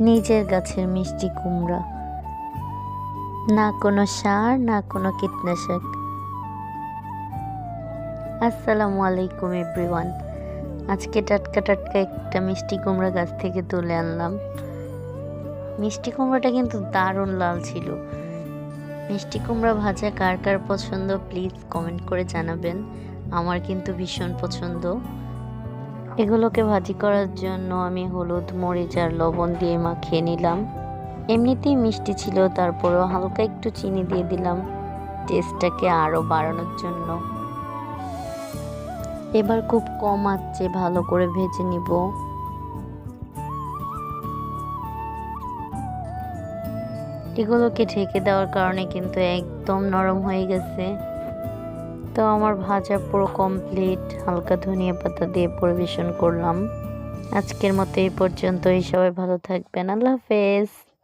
নিজের গাছের মিষ্টি কুমড়া। না কোনো সার, না কোনো কীটনাশক। আসসালামু আলাইকুম, এভরিওয়ান। আজকে টাটকা টাটকা একটা মিষ্টি কুমড়া গাছ থেকে তুলে আনলাম। মিষ্টি কুমড়াটা কিন্তু দারুণ লাল ছিল। মিষ্টি কুমড়া ভাজা কার কার পছন্দ, প্লিজ কমেন্ট করে জানাবেন। আমার কিন্তু ভীষণ পছন্দ। এগুলোকে ভাজি করার জন্য আমি হলুদ, মরিচ আর লবণ দিয়ে মাখিয়ে নিলাম। এমনিতেই মিষ্টি ছিল, তারপরেও হালকা একটু চিনি দিয়ে দিলাম। টেস্টটাকে আরও বাড়ানোর জন্য। এবার খুব কম আঁচে ভালো করে ভেজে নিব। এগুলোকে ঢেকে দেওয়ার কারণে কিন্তু একদম নরম হয়ে গেছে। তো আমার ভাজা পুরো কমপ্লিট হালকা ধনিয়া পাতা দিয়ে পরিবেশন করলাম। আজকের মতো এই পর্যন্তই। সবাই ভালো থাকবেন। আল্লাহ হাফেজ।